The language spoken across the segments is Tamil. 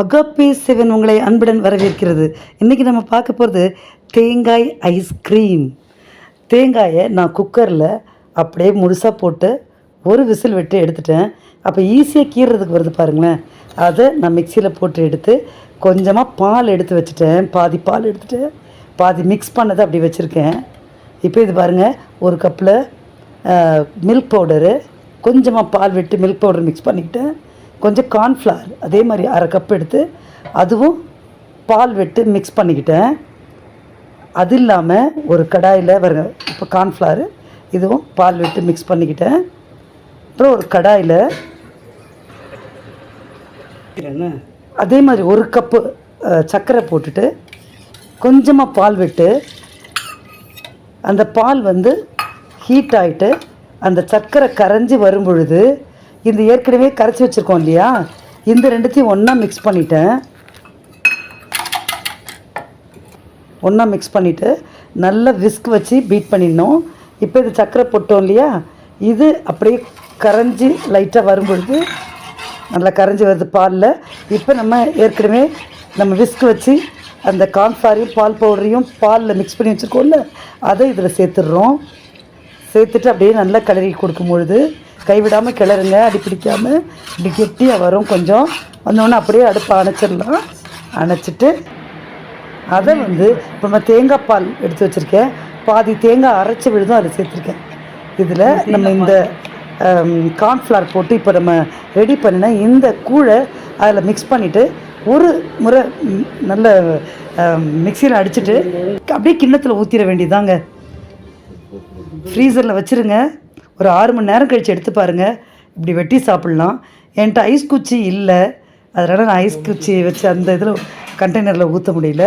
அகப்பே செவன் உங்களை அன்புடன் வரவேற்கிறது. இன்றைக்கி நம்ம பார்க்க போகிறது தேங்காய் ஐஸ்கிரீம் தேங்காயை நான் குக்கரில் அப்படியே முழுசாக போட்டு ஒரு விசில் விட்டு எடுத்துட்டேன். அப்போ ஈஸியாக கீறுறதுக்கு வருது பாருங்களேன். அதை நான் மிக்சியில் போட்டு எடுத்து கொஞ்சமாக பால் எடுத்து வச்சுட்டேன். பாதி பால் எடுத்துகிட்டு பாதி மிக்ஸ் பண்ணதை அப்படி வச்சுருக்கேன். இப்போ இது பாருங்கள் ஒரு கப்பில் மில்க் பவுடரு கொஞ்சமாக பால் விட்டு மில்க் பவுடர் மிக்ஸ் பண்ணிக்கிட்டேன். கொஞ்சம் கார்ன்ஃப்ளவர் அதே மாதிரி அரை கப் எடுத்து அதுவும் பால் விட்டு மிக்ஸ் பண்ணிக்கிட்டேன். அது இல்லாமல் ஒரு கடாயில் வருங்க இப்போ கார்ன்ஃப்ளவர் இதுவும் பால் விட்டு மிக்ஸ் பண்ணிக்கிட்டேன். அப்புறம் ஒரு கடாயில் அதே மாதிரி ஒரு கப்பு சர்க்கரை போட்டுட்டு கொஞ்சமாக பால் விட்டு அந்த பால் வந்து ஹீட் ஆகிட்டு அந்த சர்க்கரை கரைஞ்சி வரும் பொழுது இந்த ஏற்கனவே கரைச்சி வச்சுருக்கோம் இல்லையா? இந்த ரெண்டுத்தையும் ஒன்றா மிக்ஸ் பண்ணிட்டேன். ஒன்றா மிக்ஸ் பண்ணிவிட்டு நல்லா விஸ்க் வச்சு பீட் பண்ணிடணும். இப்போ இது சர்க்கரை போட்டோம் இல்லையா? இது அப்படியே கரைஞ்சி லைட்டாக வரும்பொழுது நல்லா கரைஞ்சி வருது பாலில். இப்போ நம்ம ஏற்கனவே நம்ம விஸ்க் வச்சு அந்த கான்ஃபாரையும் பால் பவுடரையும் பாலில் மிக்ஸ் பண்ணி வச்சுருக்கோம்ல அதை இதில் சேர்த்துடுறோம். சேர்த்துட்டு அப்படியே நல்லா கிளறி கொடுக்கும் பொழுது கைவிடாமல் கிளறுங்க அடி பிடிக்காமல் இப்படி கெட்டியாக வரும் கொஞ்சம். வந்தோடனே அப்படியே அடுப்பை அணைச்சிடலாம். அணைச்சிட்டு அதை வந்து இப்போ நம்ம தேங்காய் பால் எடுத்து வச்சுருக்கேன். பாதி தேங்காய் அரைச்சி விழுதும் அதை சேர்த்துருக்கேன். இதில் நம்ம இந்த கார்ன்ஃப்ளவர் போட்டு இப்போ நம்ம ரெடி பண்ணின இந்த கூழை அதில் மிக்ஸ் பண்ணிவிட்டு ஒரு முறை நல்ல மிக்சியில் அடிச்சுட்டு அப்படியே கிண்ணத்தில் ஊற்றிட வேண்டியதாங்க ஃப்ரீசரில் வச்சுருங்க. ஒரு ஆறு மணி நேரம் கழித்து எடுத்து பாருங்கள் இப்படி வெட்டி சாப்பிட்லாம். என்கிட்ட ஐஸ் குச்சி இல்லை. அதனால் நான் ஐஸ் குச்சி வச்சு அந்த இதில் கண்டெய்னரில் ஊற்ற முடியல.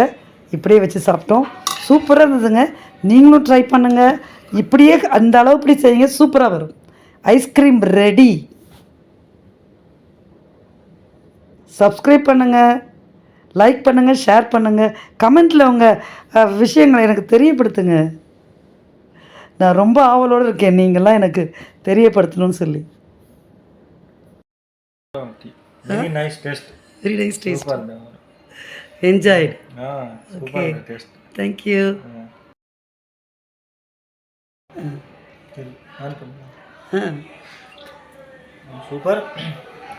இப்படியே வச்சு சாப்பிட்டோம். சூப்பராக இருந்ததுங்க. நீங்களும் ட்ரை பண்ணுங்கள் இப்படியே அந்த அளவு இப்படி செய்யுங்க சூப்பராக வரும். ஐஸ்கிரீம் ரெடி சப்ஸ்கிரைப் பண்ணுங்கள் லைக் பண்ணுங்கள் ஷேர் பண்ணுங்கள் கமெண்ட்டில் உங்கள் விஷயங்களை எனக்கு தெரியப்படுத்துங்க. நான் ரொம்ப ஆவலோடு இருக்கேன் நீங்கள்லாம் எனக்கு தெரியப்படுத்தணும்னு சொல்லி very nice taste very nice taste super enjoyed ah super taste thank you on कर सुपर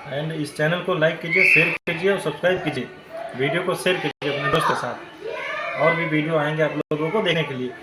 एंड इस चैनल को लाइक कीजिए शेयर कीजिए और सब्सक्राइब कीजिए वीडियो को शेयर कीजिए अपने दोस्त के साथ और भी वीडियो आएंगे आप लोगों को देखने के लिए